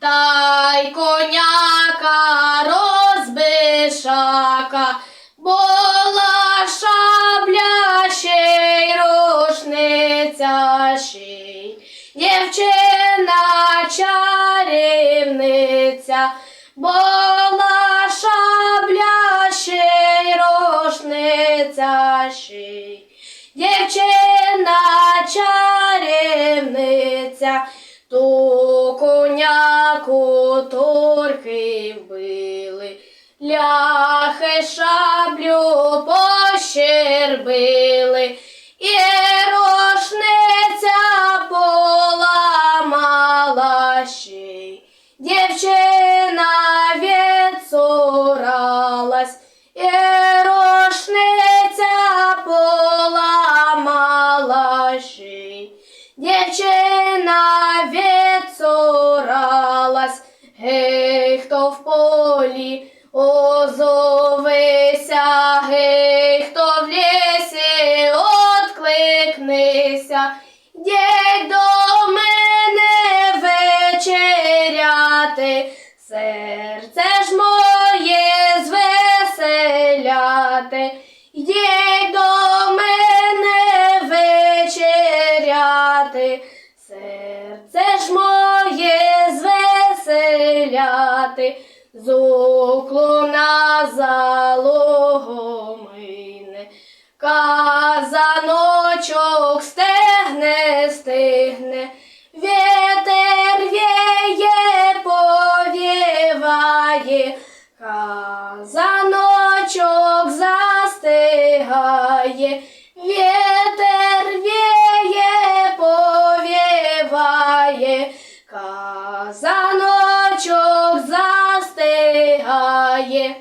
та й коняка розбишака, бола шабля ще й рушниця ще й дівчина чарівниця, бола шабля ще й рушниця ще й дівчина чарівниця. То коняку турки вбили. Ляхи шаблю пощербили, і рушниця поламала ще й. Дівчина відсуралась, і. Дівчина полі озовися, гей, хто в лісі откликнися, дідь до мене вечеряти, серце ж моє звеселяти, йдіть до мене вечеряти, серце ж моє звеселяти, з уклона залогомине, казаночок стегне, стигне, вітер віє, повіває, казаночок застигає, вітер віє, повіває, казаночок застигає.